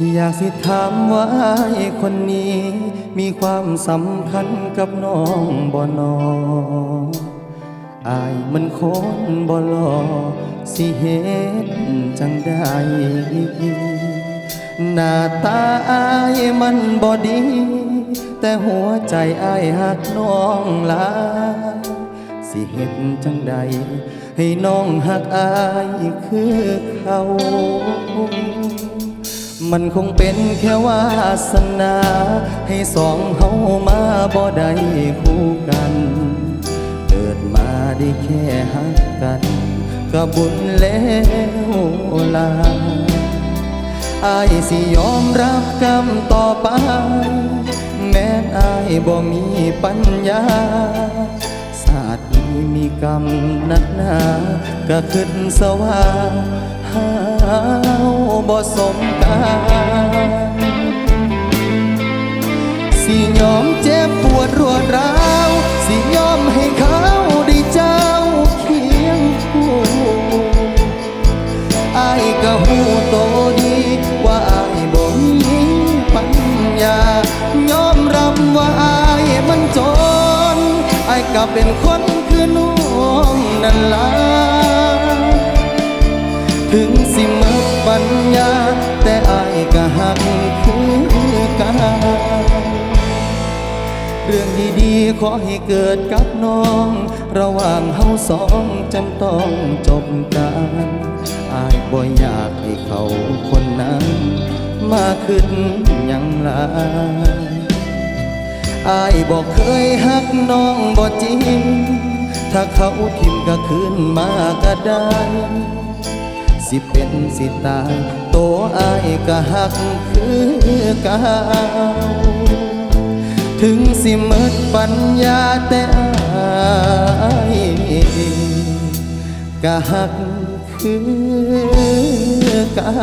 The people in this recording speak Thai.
อยากสิถามว่าอ้คนนี้ มีความสำคัญกับน้องบ่นออายมันคนบ่หลอสิเฮ็ดจังได้หน้าตาอายมันบ่ดี แต่หัวใจอายหักน้องลายสิเฮ็ดจังใด ให้น้องหักอายคือเขา มันคงเป็นแค่วาสนา ให้สองเฮามาบ่ได้คู่กัน เกิดมาได้แค่หักกันก็บุญแล้วลาอายสิยอมรับกรรมต่อไป แม้นอายบ่มีปัญญา ตร์นี้มีกรรมนักหนาก็ขึ้นสว่าหาวบ่สมกันสิยอมเจ็บปวดรวดร้าวสิยอมให้เขาได้เจ้าเคียงคู่อายก็หูโตดี ก็เป็นคนคือน้องนั่นล่ะถึงสิหมดปัญญา แต่อายก็หักคือกันเรื่องดีๆขอให้เกิดกับน้อง ระหว่างเฮาสองจำต้องจบกันอายบ่อยากให้เขาคนนั้น มาขึ้นยังลาย อายบอกเคยหักน้องบ่จริง ถ้าเขาทิมก็คืนมาก็ได้ สิเป็นสิตายโตวอายก็หักคือเก่าถึงสิหมดปัญญาแต่อายก็หักคือเก่า